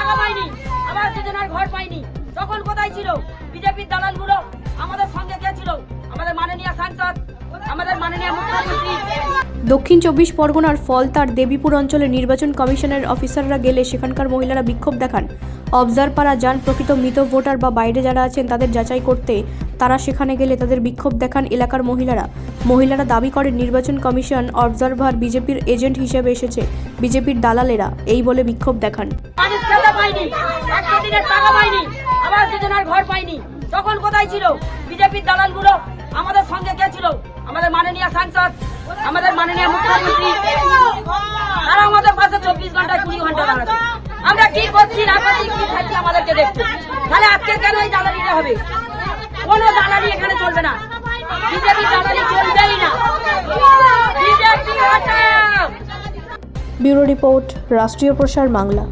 টাকা পাইনি। আবার যোজনার ঘর পাইনি। তখন কোথায় ছিল? বিজেপির দালালগুলো দক্ষিণ চব্বিশ পরগনার ফলতার দেবীপুর অঞ্চলে নির্বাচন কমিশনের অফিসাররা গেলে সেখানকার মহিলারা বিক্ষোভ দেখান। অবজারপাড়া যান প্রকৃত মৃত ভোটার বা বাইরে যারা আছেন তাদের যাচাই করতে তারা সেখানে গেলে তাদের বিক্ষোভ দেখান এলাকার মহিলারা। মহিলারা দাবি করেন নির্বাচন কমিশন অবজারভার বিজেপির এজেন্ট হিসেবে এসেছে। বিজেপির দালালেরা এই বলে বিক্ষোভ দেখান। ঘর পাইনি। তখন কোথায় ছিল? বিজেপির দালালগুলো আমাদের সঙ্গে কে ছিল? আমাদের মাননীয় সাংসদ, আমাদের মাননীয় মুখ্যমন্ত্রী। তারা আমাদের পাশে চব্বিশ ঘন্টায় কুড়ি ঘণ্টা দাঁড়াবে। আমরা কি করছি না করছি, কি খাচ্ছি আমাদেরকে দেখতে। তাহলে আজকে কেন এই দালালিটা হবে? কোনো দালালি এখানে চলবে না। বিজেপি দালালি চলবেই না। বিজেপি ব্যুরো রিপোর্ট, রাষ্ট্রীয় প্রসার বাংলা।